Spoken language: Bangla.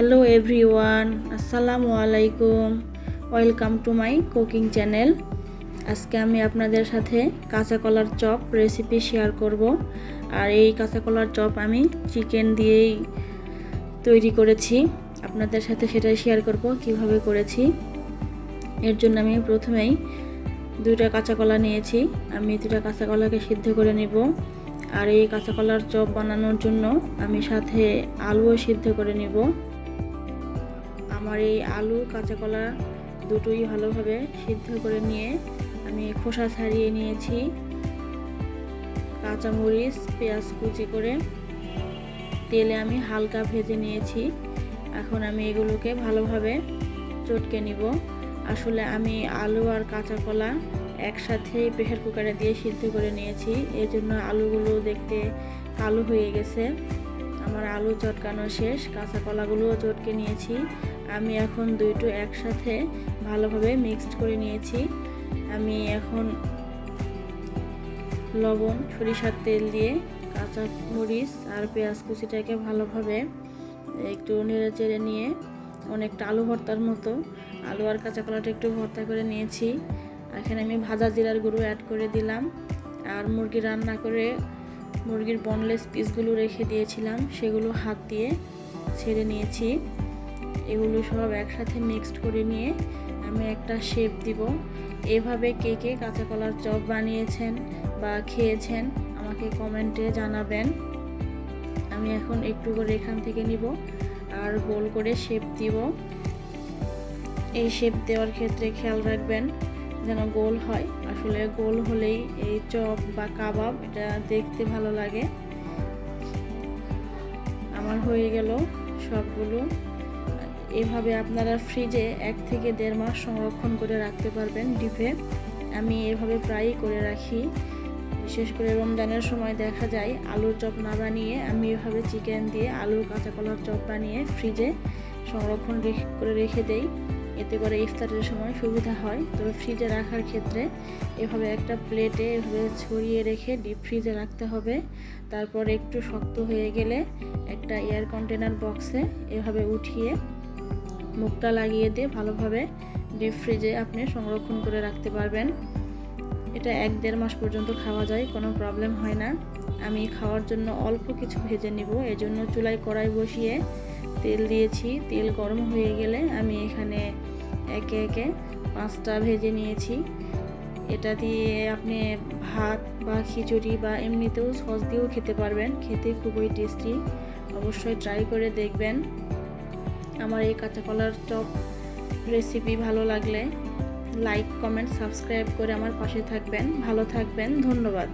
হ্যালো এভরিওয়ান আসসালামু আলাইকুম welcome to my cooking channel আজকে আমি আপনাদের সাথে কাঁচা কলার চপ রেসিপি শেয়ার করব। আর এই কাঁচা কলার চপ আমি চিকেন দিয়েই তৈরি করেছি। আপনাদের সাথে সেটাই শেয়ার করব, কীভাবে করেছি। এর জন্য আমি প্রথমেই দুইটা কাঁচা কলা নিয়েছি। আমি দুটা কাঁচা কলাকে সিদ্ধ করে নেব। আর এই কাঁচা কলার চপ বানানোর জন্য আমি সাথে আলুও সিদ্ধ করে নেব। আমার এই আলু, কাঁচা কলা দুটোই ভালোভাবে সিদ্ধ করে নিয়ে আমি খোসা ছাড়িয়ে নিয়েছি। কাঁচামরিচ, পেঁয়াজ কুচি করে তেলে আমি হালকা ভেজে নিয়েছি। এখন আমি এগুলোকে ভালোভাবে চটকে নিব। আসলে আমি আলু আর কাঁচা কলা একসাথে প্রেশার কুকারে দিয়ে সিদ্ধ করে নিয়েছি। এই জন্য আলুগুলো দেখতে কালো হয়ে গেছে। আমার আলু চটকানো শেষ, কাঁচা কলাগুলোও চটকে নিয়েছি। আমি এখন দুইটো একসাথে ভালোভাবে মিক্সড করে নিয়েছি। আমি এখন লবণ, সরিষার তেল দিয়ে কাঁচা মরিচ আর পেঁয়াজ কুচিটাকে ভালোভাবে একটু নেড়ে চেড়ে নিয়ে অনেকটা আলু ভর্তার মতো, আলু আর কাঁচা কলাটা একটু ভর্তা করে নিয়েছি। এখানে আমি ভাজা জিরার গুঁড়ো অ্যাড করে দিলাম। আর মুরগি রান্না করে মুরগির বনলেস পিসগুলো রেখে দিয়েছিলাম, সেগুলো হাত দিয়ে ছেড়ে নিয়েছি। এগুলো সব একসাথে মিক্সড করে নিয়ে আমি একটা শেপ দিব। এভাবে কে কে কাঁচা কলার চপ বানিয়েছেন বা খেয়েছেন আমাকে কমেন্টে জানাবেন। আমি এখন একটু করে এখান থেকে নিব আর গোল করে শেপ দিব। এই শেপ দেওয়ার ক্ষেত্রে খেয়াল রাখবেন যেন গোল হয়। আসলে গোল হলেই এই চপ বা কাবাব এটা দেখতে ভালো লাগে। আমার হয়ে গেল সবগুলো। এভাবে আপনারা ফ্রিজে এক থেকে দেড় মাস সংরক্ষণ করে রাখতে পারবেন ডিপে। আমি এভাবে প্রায়ই করে রাখি। বিশেষ করে রমজানের সময় দেখা যায় আলুর চপ না বানিয়ে আমি এভাবে চিকেন দিয়ে আলুর কাঁচা কলার চপ বানিয়ে ফ্রিজে সংরক্ষণ করে রেখে দেই। এতে করে ইফতারের সময় সুবিধা হয়। তবে ফ্রিজে রাখার ক্ষেত্রে এভাবে একটা প্লেটে এভাবে ছড়িয়ে রেখে ডিপ ফ্রিজে রাখতে হবে। তারপর একটু শক্ত হয়ে গেলে একটা এয়ার কন্টেনার বক্সে এভাবে উঠিয়ে মুখটা লাগিয়ে দিয়ে ভালোভাবে ডিপ ফ্রিজে আপনি সংরক্ষণ করে রাখতে পারবেন। এটা এক দেড় মাস পর্যন্ত খাওয়া যায়, কোনো প্রবলেম হয় না। আমি খাওয়ার জন্য অল্প কিছু ভেজে নিব। এজন্য চুলায় কড়াই বসিয়ে তেল দিয়েছি। তেল গরম হয়ে গেলে আমি এখানে একে একে পাঁচটা ভেজে নিয়েছি। এটা দিয়ে আপনি ভাত বা খিচুড়ি বা এমনিতেও সস দিয়েও খেতে পারবেন। খেতে খুবই টেস্টি। অবশ্যই ট্রাই করে দেখবেন। আমার এই কাঁচা কলার চপ রেসিপি ভালো লাগলে লাইক কমেন্ট সাবস্ক্রাইব করে আমার পাশে থাকবেন। ভালো থাকবেন। ধন্যবাদ।